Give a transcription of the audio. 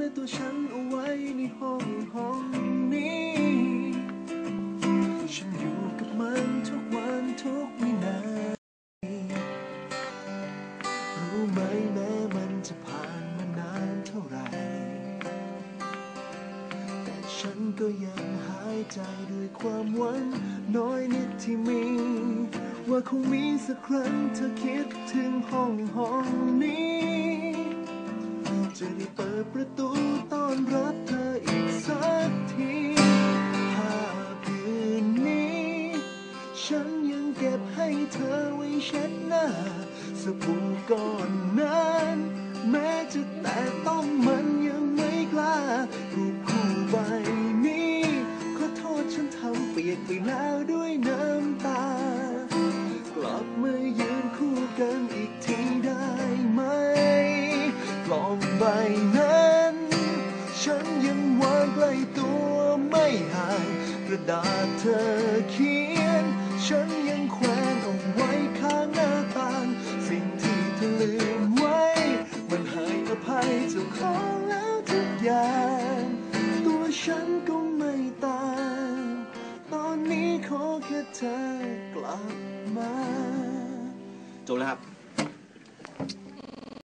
และตัวฉันเอาไว้ในห้องห้องนี้ ฉันอยู่กับมันทุกวันทุกวินาทีรู้ไหมแม้มันจะผ่านมานานเท่าไหร่ แต่ฉันก็ยังหายใจด้วยความหวังน้อยนิดที่มี ว่าคงมีสักครั้งเธอคิดถึงห้องห้องนี้ จะได้เปิดประตูต้อนรับเธออีกสักทีภาพคืนนี้ ฉันยังเก็บให้เธอไว้เช็ดหน้าสบู่ก่อนนั้นแม้จะแต่ต้องมันยังไม่กล้ารูปคู่ใบนี้ ขอโทษฉันทำเปียกไปแล้วด้วยน้ำ ใบนั้น ฉันยังวางใกล้ตัวไม่ห่างกระดาษเธอเขียน ฉันยังแขวนเอาไว้ข้างหน้าต่าง สิ่งที่เธอลืมไว้ มันให้อภัยเจ้าของแล้วทุกอย่าง ตัวฉันก็ไม่ต่าง ตอนนี้ขอแค่เธอกลับมา จบแล้วครับ